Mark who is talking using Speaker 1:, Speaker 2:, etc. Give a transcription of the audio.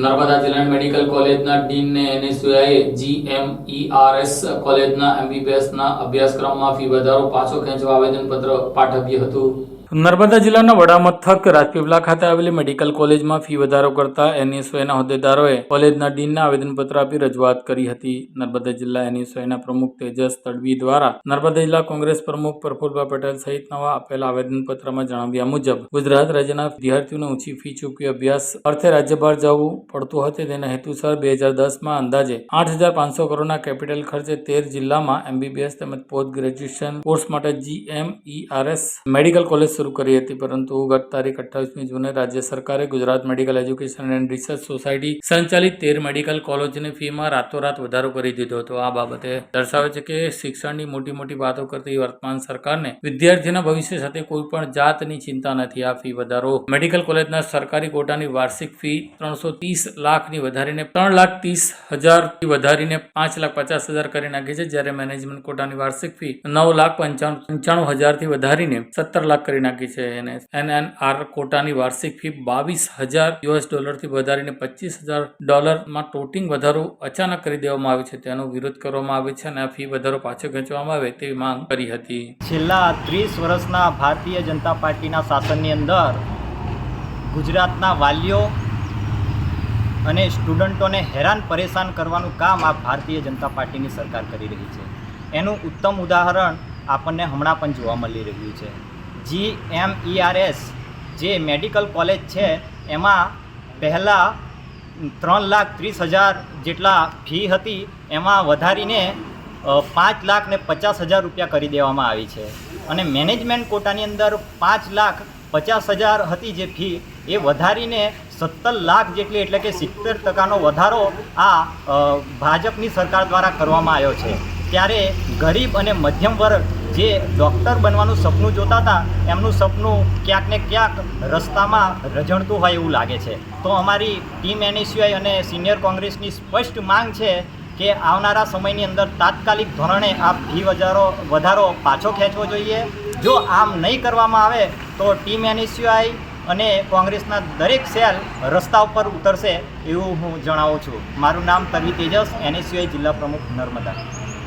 Speaker 1: નર્મદા જિલ્લાની મેડિકલ કોલેજના ડીનને એનએસયુઆઈએ જીએમઈઆરએસ કોલેજના એમબીબીએસના અભ્યાસક્રમમાં ફી વધારો પાછો ખેંચવા આવેદનપત્ર પાઠવ્યું હતું. નર્મદા જિલ્લાના વડામથક રાજપીપલા ખાતે આવેલી મેડિકલ કોલેજમાં ફી વધારો કરતા એનએસઓના હોદ્દેદારોએ કોલેજના ડીનના આવેદનપત્ર આપી રજૂઆત કરી હતી. નર્મદા જિલ્લા એનએસઓના પ્રમુખ તેજસ તડવી દ્વારા નર્મદા જિલ્લા કોંગ્રેસ પ્રમુખ પ્રફુલભાઈ પટેલ સહિત નવા આપેલા આવેદનપત્રમાં જણાવ્યા મુજબ, ગુજરાત રાજ્યના વિદ્યાર્થીઓને ઊંચી ફી ચૂકવી અભ્યાસ અર્થે રાજ્ય બહાર જવું પડતું હતું. તેના હેતુસર બે હજાર દસમાં અંદાજે આઠ હજાર પાંચસો કરોડના કેપિટલ ખર્ચે તેર જિલ્લામાં એમબીબીએસ તેમજ પોસ્ટ ગ્રેજ્યુએશન કોર્સ માટે જીએમઈઆરએસ મેડિકલ કોલેજ શરૂ કરી હતી, પરંતુ ગત તારીખ અઠ્ઠાવીસમી જૂને રાજ્ય સરકારે Gujarat medical education and research society સંચાલિત તેર મેડિકલ કોલેજની ફીમાં રાતોરાત વધારો કરી દીધો હતો. આ બાબતે દર્શાવે છે કે શિક્ષણની મોટી મોટી વાતો કરતી વર્તમાન સરકારને વિદ્યાર્થીના ભવિષ્ય સાથે કોઈ પણ જાતની ચિંતા નથી. આ ફી વધારો મેડિકલ કોલેજના સરકારી કોટાની વાર્ષિક ફી ત્રણસો ત્રીસ લાખની વધારીને ત્રણ લાખ ત્રીસ હજારથી વધારીને પાંચ લાખ પચાસ હજાર કરી નાખી છે, જ્યારે મેનેજમેન્ટ કોટાની વાર્ષિક ફી નવ લાખ પંચાણું પંચાણું હજારથી વધારીને સત્તર લાખ કરી નાખી છે અને એનએનઆર કોટાની વાર્ષિક ફી બાવીસ હજાર યુએસ ડોલરથી વધારીને પચીસ હજાર ડોલરમાં ટોટિંગ વધારો અચાનક કરી દેવામાં આવ્યો છે. તેનો વિરોધ કરવામાં આવે છે અને આ ફી વધારો પાછો ખેંચવામાં આવે તેવી માંગ કરી હતી.
Speaker 2: છેલ્લા ત્રીસ વર્ષના ભારતીય જનતા પાર્ટીના શાસનની અંદર ગુજરાતના વાલીઓ અને સ્ટુડન્ટોને હેરાન પરેશાન કરવાનું કામ આ ભારતીય જનતા પાર્ટીની સરકાર કરી રહી છે. એનું ઉત્તમ ઉદાહરણ આપણને હમણાં પણ જોવા મળી રહ્યું છે. જી એમ ઈઆરએસ જે મેડિકલ કોલેજ છે, એમાં પહેલાં ત્રણ લાખ ત્રીસ હજાર જેટલા ફી હતી, એમાં વધારીને પાંચ લાખ ને પચાસ હજાર રૂપિયા કરી દેવામાં આવી છે. અને મેનેજમેન્ટ કોટાની અંદર પાંચ લાખ પચાસ હજાર હતી જે ફી, એ વધારીને સત્તર લાખ જેટલી, એટલે કે સિત્તેર ટકાનો વધારો આ ભાજપની સરકાર દ્વારા કરવામાં આવ્યો છે. ત્યારે ગરીબ અને મધ્યમ વર્ગ જે ડૉક્ટર બનવાનું સપનું જોતા હતા, એમનું સપનું ક્યાંક ને ક્યાંક રસ્તામાં રઝળતું હોય એવું લાગે છે. તો અમારી ટીમ એનએસયુઆઈ અને સિનિયર કોંગ્રેસની સ્પષ્ટ માંગ છે કે આવનારા સમયની અંદર તાત્કાલિક ધોરણે આ ફી વધારો વધારો પાછો ખેંચવો જોઈએ. જો આમ નહીં કરવામાં આવે, તો ટીમ એનએસયુઆઈ અને કોંગ્રેસના દરેક સેલ રસ્તા ઉપર ઉતરશે એવું હું જણાવું છું. મારું નામ તરવી તેજસ, એનએસયુઆઈ જિલ્લા પ્રમુખ નર્મદા.